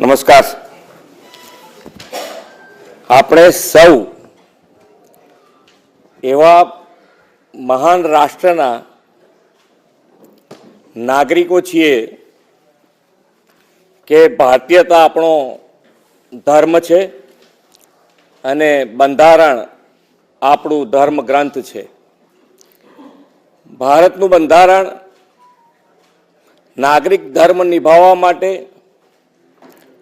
નમસ્કાર. આપણે સૌ એવા મહાન રાષ્ટ્રના નાગરિકો છીએ કે ભારતીયતા આપણો ધર્મ છે અને બંધારણ આપણું ધર્મ ગ્રંથ છે. ભારતનું બંધારણ નાગરિક ધર્મ નિભાવવા માટે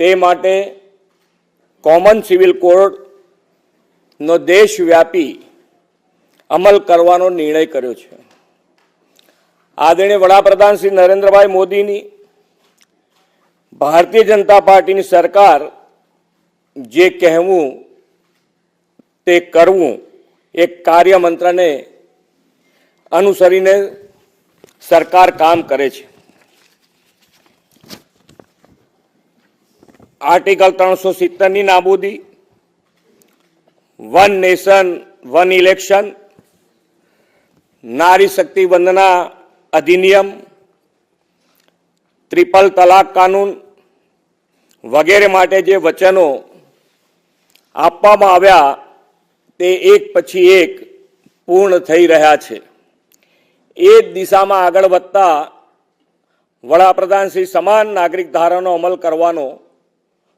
તે માટે કોમન સિવિલ કોડનો દેશવ્યાપી અમલ કરવાનો નિર્ણય કર્યો છે. આદરણીય વડાપ્રધાન શ્રી નરેન્દ્રભાઈ મોદીની ભારતીય જનતા પાર્ટીની સરકાર જે કહેવું તે કરવું એક કાર્ય મંત્રને અનુસરીને સરકાર કામ કરે છે. આર્ટિકલ ત્રણસો સિત્તેરની નાબૂદી, વન નેશન, વન ઇલેક્શન, નારી શક્તિ વંદના અધિનિયમ, ત્રિપલ તલાક કાનૂન વગેરે માટે જે વચનો આપવામાં આવ્યા તે એક પછી એક પૂર્ણ થઈ રહ્યા છે. એ જ દિશામાં આગળ વધતા વડાપ્રધાન શ્રી સમાન નાગરિક ધારાનો અમલ કરવાનો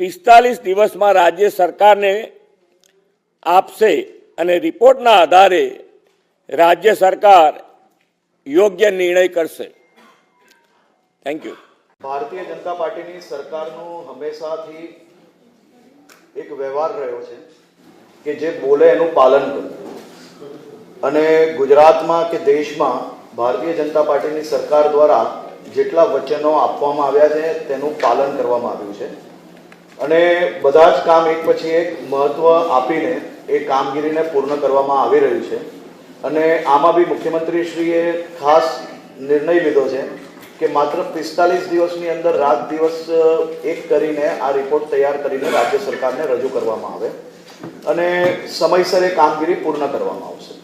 પિસ્તાલીસ દિવસમાં રાજ્ય સરકારને આપશે અને રિપોર્ટના આધારે રાજ્ય સરકાર યોગ્ય નિર્ણય કરશે. થેન્ક યુ ભારતીય જનતા પાર્ટીની સરકારનું હંમેશાથી એક વ્યવહાર રહ્યો છે કે જે બોલે એનું પાલન કરવું અને ગુજરાતમાં કે દેશમાં ભારતીય જનતા પાર્ટીની સરકાર દ્વારા જેટલા વચનો આપવામાં આવ્યા છે તેનું પાલન કરવામાં આવ્યું છે. અને બધા જ કામ એક પછી એક મહત્વ આપીને એ કામગીરીને પૂર્ણ કરવામાં આવી રહ્યું છે. અને આમાં બી મુખ્યમંત્રીશ્રીએ ખાસ નિર્ણય લીધો છે કે માત્ર પિસ્તાલીસ દિવસની અંદર રાત દિવસ એક કરીને આ રિપોર્ટ તૈયાર કરીને રાજ્ય સરકારને રજૂ કરવામાં આવે અને સમયસર એ કામગીરી પૂર્ણ કરવામાં આવશે.